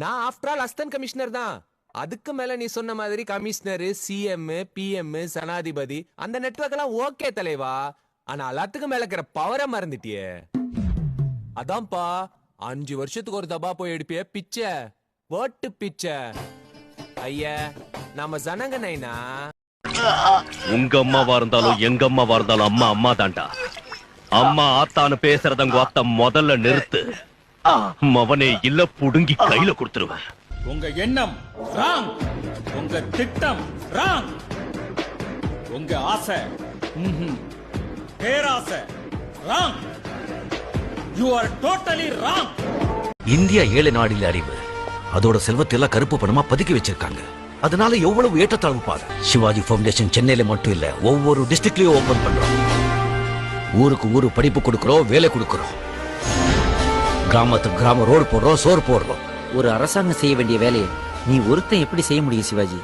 நான் after all அஸ்தன் commissioner தான். அதுக்கு மேல நீ சொன்ன மாதிரி கமிஷனர் சிஎம் பிஎம் சனாதிபதி அந்த நெட்வொர்க் எல்லாம் ஓகே தலைவா. ஆனா எல்லாத்துக்கும் மேல இருக்கிற பவரை மறந்துட்டியே. அதான்ப்பா அஞ்சு வருஷத்துக்கு ஒரு தபா போய் எடுப்பிய பிச்சை. ஓட்டு பிச்சை. ஐய நம்ம ஜனங்க நைனா? உங்க அம்மாவா இருந்தாலும் எங்க அம்மாவா இருந்தாலும் அம்மா அம்மா தான்டா அம்மா ஆத்தான்னு பேசுறத உங்க அத்தை முதல்ல நிறுத்து. மவனே இல்ல புடுங்கி கையில கொடுத்துருவேன். உங்க எண்ணம் ராங். உங்க திட்டம் ராங். உங்க ஆசை. பேராசை wrong. You are totally wrong India ஏழை நாடில் அறிவு. அதோட செல்வத்தை எல்லாம் கருப்பு பணமா பதுக்கி வச்சிருக்காங்க. அதனால எவ்வளவு ஏற்றத்தாழ்வு பாரு. சிவாஜி ஃபவுண்டேஷன் சென்னையில மட்டும் இல்ல ஒவ்வொரு டிஸ்ட்ரிக்ட்லயும் ஓபன் பண்றோம். ஊருக்கு ஊரு படிப்பு கொடுக்கறோம் வேலை கொடுக்கறோம். கிராமத்துக்கு கிராமம் ரோடு போடுறோம் சோறு போடுறோம். ஒரு அரசாங்கம் செய்ய வேண்டிய வேலையை நீ ஒருத்தன் எப்படி செய்ய முடியும் சிவாஜி?